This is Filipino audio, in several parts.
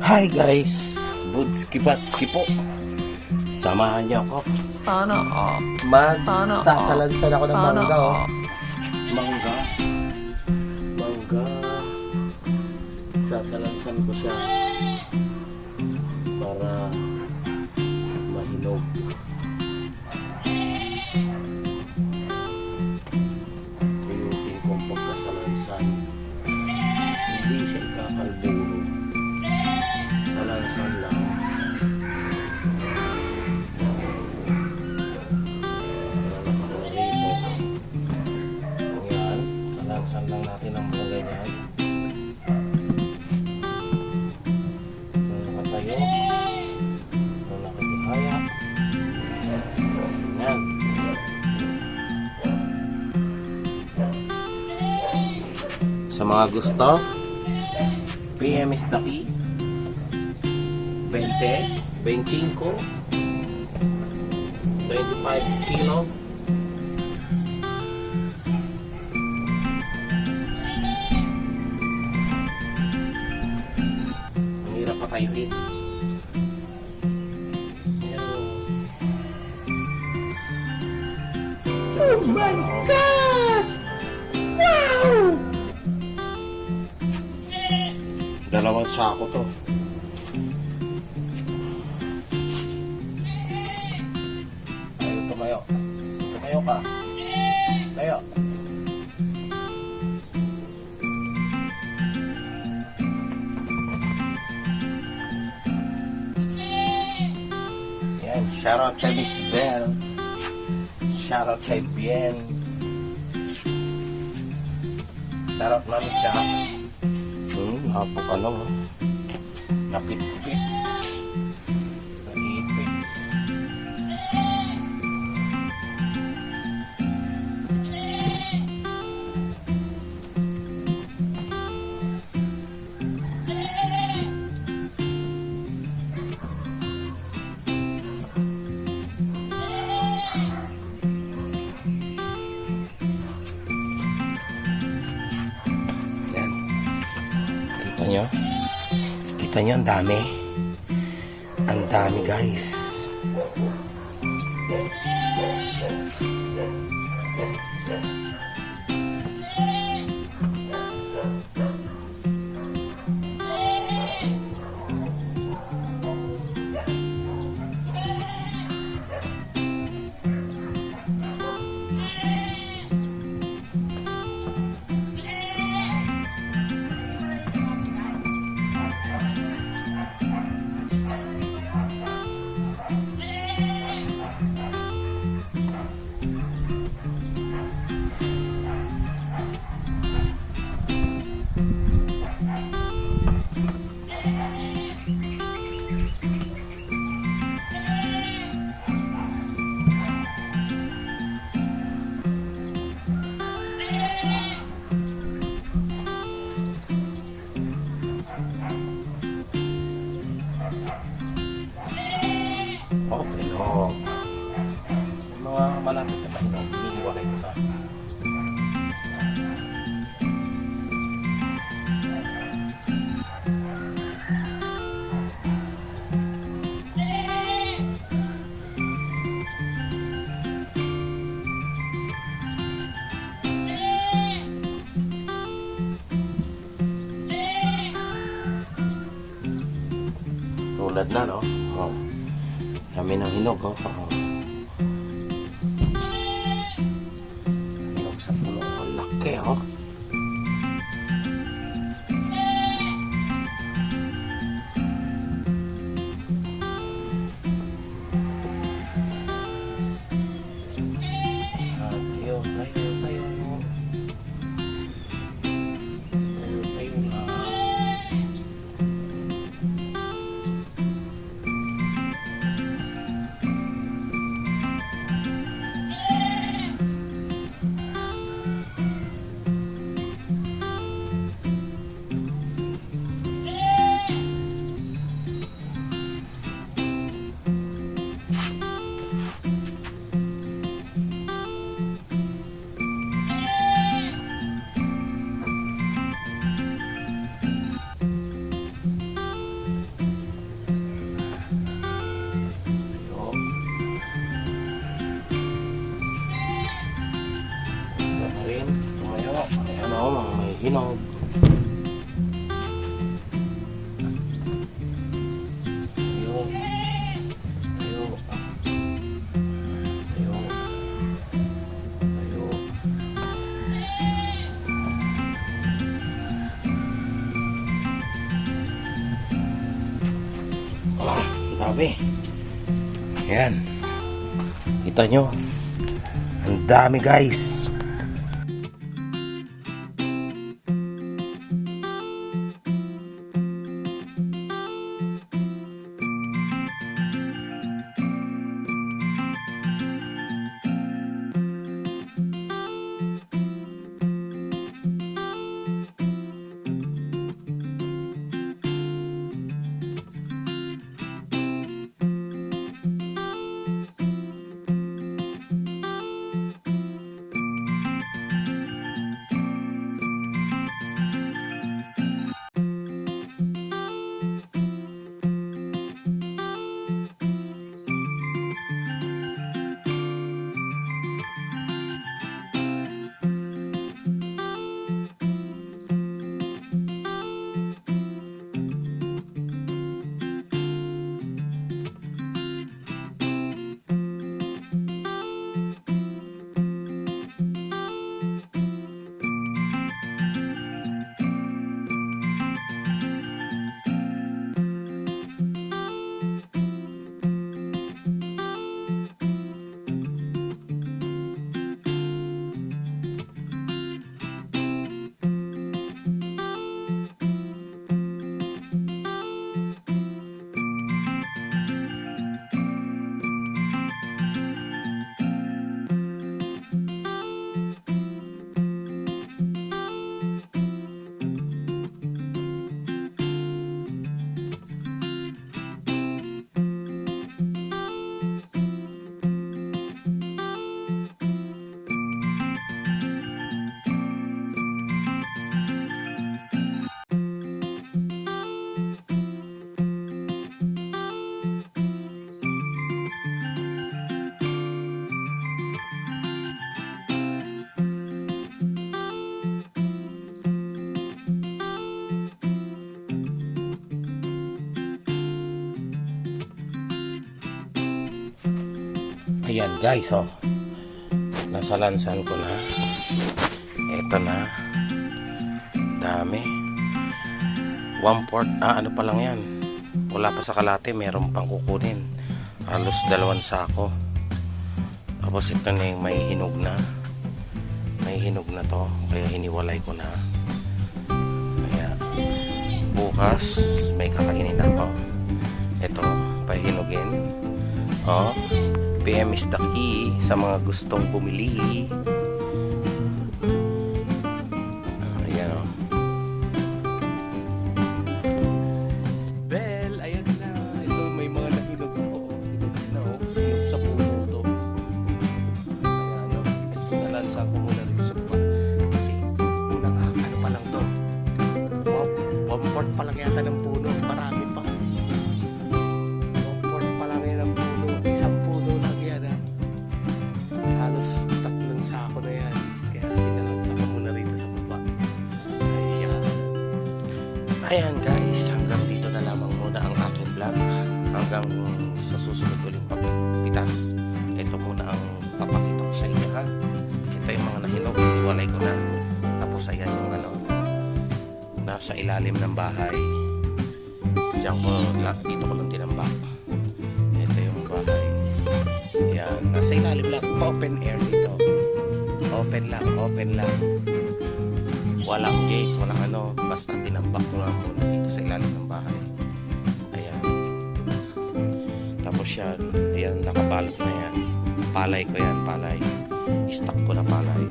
Hi guys! Budski Patski po. Samahan niyo ako. Sana all. Sana all. Magsasalansan ako ng Sana mangga. Oh. all. Mangga. Mangga. Sasalansan ko siya. Mga gusto, PM is the key. 20, 25, 25 kilo. Sako to. Ayaw tumayo. Tumayo ka. Tayo. Yan, shoutout kay Miss Bell. Shoutout kay Bien. Shoutout namin siya. Hmm, hapok ano. Kita nyo, ang dami. Ang dami, guys. Tulad no? Oh. Kami ng hinog, oh. oh. Hinog. Tayo. Tayo. Tayo. Tayo. Ah, dami. Ayan. Kita nyo. Ang dami guys. Ayan guys, oh. Nasa lansan ko na. Ito na. Dami. One port, ah ano pa lang yan. Wala pa sa kalate, meron pang kukunin. Halos dalawang sako. Tapos ito na yung may hinog na. May hinog na to, kaya hiniwalay ko na. Kaya bukas may kakainin ako. Ito, pahinugin. Oh, PM is the key sa mga gustong bumili. Ayan o. Nasa ilalim ng bahay. Diyan ko, dito ko lang tinambak. Ito yung bahay. Yan, nasa ilalim lang. Open air dito. Open lang, open lang. Walang gate, walang ano. Basta tinambak ko lang muna dito sa ilalim ng bahay. Ayan. Tapos yan, ayan, nakabalot na yan. Palay ko yan, palay. Stock ko na palay.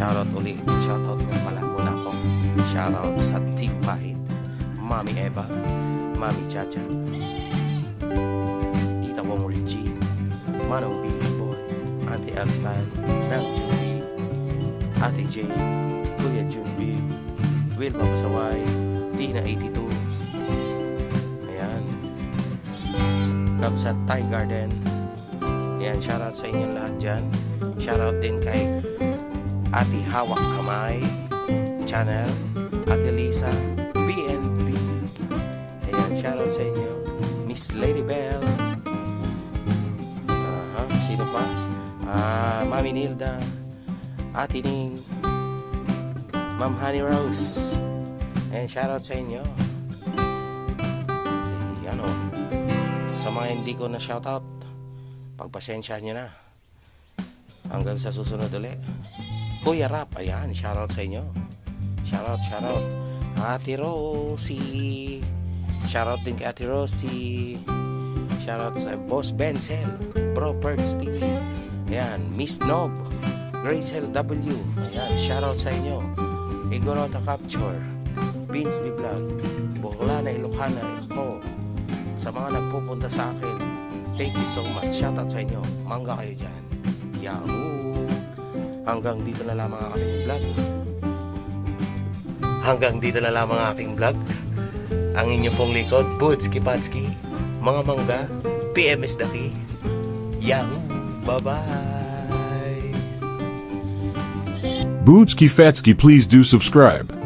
Shoutout ulit. Shoutout nga pala muna ako. Shoutout sa Team Pahit. Mami Eva. Mami Chacha. Tita Wong Richie. Manong Billy's Boy. Auntie Elstan. Nang Julie. Ate Jane. Kuya Junbi. Will Mapasaway. Tina 82. Ayan. Love sa Thai Garden. Ayan, shoutout sa inyong lahat dyan. Shoutout din kay Ate Hawak Kamay channel, Ate Lisa, BNB. Ayan, shoutout sa inyo. Miss Lady Bell. Aha, sino pa? Ah, Mami Nilda, Ate Ning, Ma'am Honey Rose. Ayan, shoutout sa inyo. Eh, ano, sa mga hindi ko na shoutout, pagpasensyahan nyo na. Hanggang sa susunod ulit. Kuya Rap, ayan, shoutout sa inyo. Shoutout, shoutout. Ate Rosie. Shoutout din kay Ate Rosie. Shoutout sa Boss Benzel. Bro Perks TV. Ayan, Miss Nob. Grace LW. Ayan, shoutout sa inyo. Igorota Capture. Vince B Vlog. Buklana Ilocana ako. Sa mga nagpupunta sa akin, thank you so much. Shoutout sa inyo. Mangga kayo dyan. Yahoo! Hanggang dito na lamang ang aking vlog. Hanggang dito na lamang ang aking vlog. Ang inyo pong likod, Boots Kipanski. Mga mangga, PMS Daki. Yahoo! Bye-bye! Boots Kifetsky, please do subscribe.